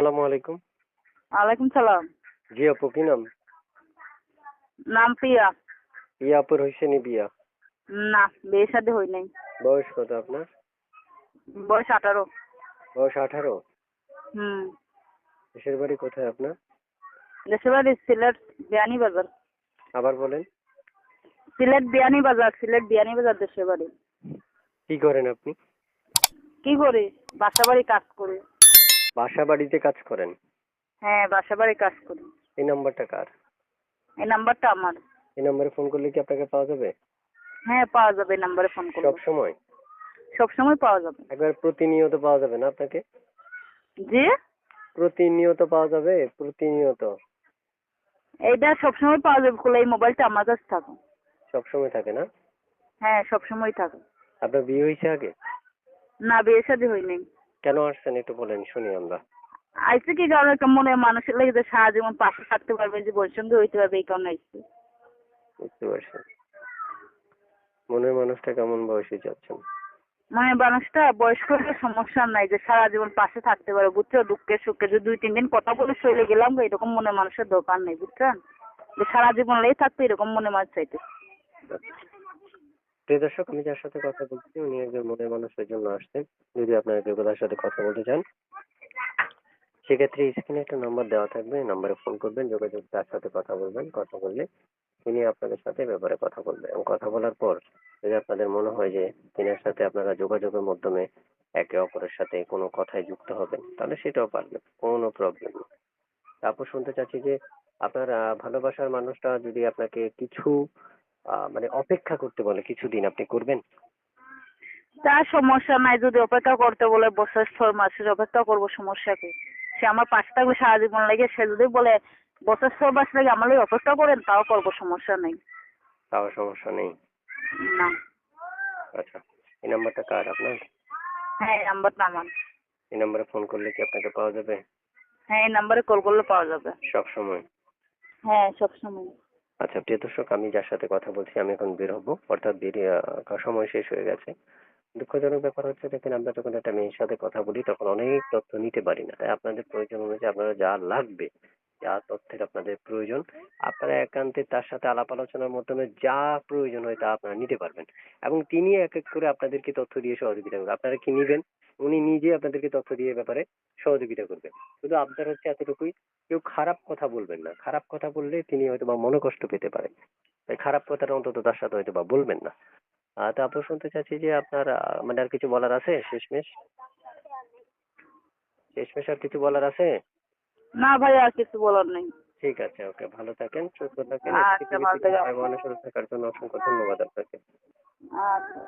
আসসালামু আলাইকুম। ওয়ালাইকুম সালাম। জি আপু কি নাম? নাম প্রিয়া। ইয়া আপুর হয়েছে নি বিয়া? না বিয়ে শাদী হই নাই। বয়স কত আপনার? বয়স আঠারো। বয়স আঠারো? হুম। দেশের বাড়ি কোথায় আপনার? দেশের বাড়ি সিলেট বিয়ানি বাজার। আবার বলেন। সিলেট বিয়ানি বাজার সিলেট বিয়ানি বাজার দেশের বাড়ি। কি করেন আপনি? কি করি? বাসা বাড়ি কাজ করি। বাসা বাড়িতে কাজ করেন? হ্যাঁ বাসা বাড়ি কাজ করি। এই নাম্বারটা কার? এই নাম্বারটা আমার। এই নাম্বারে ফোন করলে কি আপনাকে পাওয়া যাবে? হ্যাঁ পাওয়া যাবে এই নাম্বারে ফোন করলে। সব সময় সবসময় পাওয়া যাবে। একবার প্রতিনিয়ত পাওয়া যাবে না আপনাকে? জি? প্রতিনিয়ত পাওয়া যাবে? প্রতিনিয়ত? এইটা সবসময় পাওয়া যাবে খোলা এই মোবাইলটা আমার কাছে থাকে সব সময় থাকে না? হ্যাঁ সবসময় থাকে। আপনার বিয়ে হয়েছে আগে? না বিয়ে শাদী হই নাই কেন আসছেন একটু বলেন শুনি আমরা। আইসে কি কারণে একটা মনে মানুষের লাগে যে সারা জীবন পাশে থাকতে পারবে জীবন সঙ্গে হইতে পারবে এই কারণে আইসে। বুঝতে পারছি। মনের মানুষটা কেমন বয়সে যাচ্ছেন? মানে মানুষটা বয়স্ক হলে সমস্যা নাই যে সারা জীবন পাশে থাকতে পারে বুঝছ? দুঃখে সুখে যে দুই তিন দিন কথা বলে চলে গেলাম এরকম মনে মানুষের দরকার নেই বুঝছেন? যে সারা জীবন লেগে থাকতো এরকম মনে মানুষ চাইতে। প্রিয় দর্শক, আমি যার সাথে কথা বলছি, উনি একজন মনের মানুষের জন্য আসছেন। যদি আপনারা কেউ তার সাথে কথা বলতে চান, সেক্ষেত্রে স্ক্রিনে একটা নাম্বার দেওয়া থাকবে। নাম্বারে ফোন করবেন, যোগাযোগ তার সাথে কথা বলবেন, কথা বললে তিনি আপনাদের সাথে ব্যাপারে কথা বলবেন এবং কথা বলার পর যদি আপনাদের মনে হয় যে তিনার সাথে আপনারা যোগাযোগের মাধ্যমে একে অপরের সাথে কোনো কথায় যুক্ত হবেন, তাহলে সেটাও পারবেন, কোনো প্রবলেম নেই। তারপর শুনতে চাচ্ছি যে আপনার ভালোবাসার মানুষটা যদি আপনাকে কিছু মানে অপেক্ষা করতে বলে কিছুদিন আপনি করবেন? তার সমস্যা নাই যদি অপেক্ষা করতে বলে বছর ছয় মাসের অপেক্ষা করব সমস্যা কি? সে আমার পাশে থাকবে সারা জীবন লেগে সে যদি বলে বছর ছয় মাস লেগে আমার অপেক্ষা করেন তাও করব সমস্যা নেই। তাও সমস্যা নেই? না। আচ্ছা এই নাম্বারটা কার আপনার? হ্যাঁ এই নাম্বারটা আমার। এই নাম্বারে ফোন করলে কি আপনাকে পাওয়া যাবে? হ্যাঁ এই নাম্বারে কল করলে পাওয়া যাবে। সব সময় হ্যাঁ সবসময়। আচ্ছা প্রিয় দর্শক, আমি যার সাথে কথা বলছি, আমি এখন বের হব। অর্থাৎ বেরিয়ে সময় শেষ হয়ে গেছে। দুঃখজনক ব্যাপার হচ্ছে, দেখেন, আমরা যখন একটা মেয়ের সাথে কথা বলি, তখন অনেক তথ্য নিতে পারি না। তাই আপনাদের প্রয়োজন অনুযায়ী আপনারা যা লাগবে যা তথ্যের আপনাদের প্রয়োজন। আপনারা একান্তে তার সাথে আলাপ আলোচনার মাধ্যমে যা প্রয়োজন হয় তা আপনারা নিতে পারবেন। এবং তিনি এক এক করে আপনাদেরকে তথ্য দিয়ে সহযোগিতা করবেন। আপনারা কি নিবেন? উনি নিজে আপনাদেরকে তথ্য দিয়ে ব্যাপারে সহযোগিতা করবেন। শুধু আপনার হচ্ছে এতটুকুই, কেউ খারাপ কথা বলবেন না। খারাপ কথা বললে তিনি হয়তো বা মনে কষ্ট পেতে পারেন। তাই খারাপ কথাটা অন্তত তার সাথে হয়তো বা বলবেন না। তারপর শুনতে চাচ্ছি যে আপনার মানে আর কিছু বলার আছে? শেষমেশ? শেষমেশ আর কিছু বলার আছে? না ভাই আর কিছু বলার নেই। ঠিক আছে ওকে ভালো থাকেন সুস্থ থাকেন আচ্ছা, ভালো থাকেন। মানুষের থাকার জন্য অসংখ্য ধন্যবাদ আপনাকে। আচ্ছা।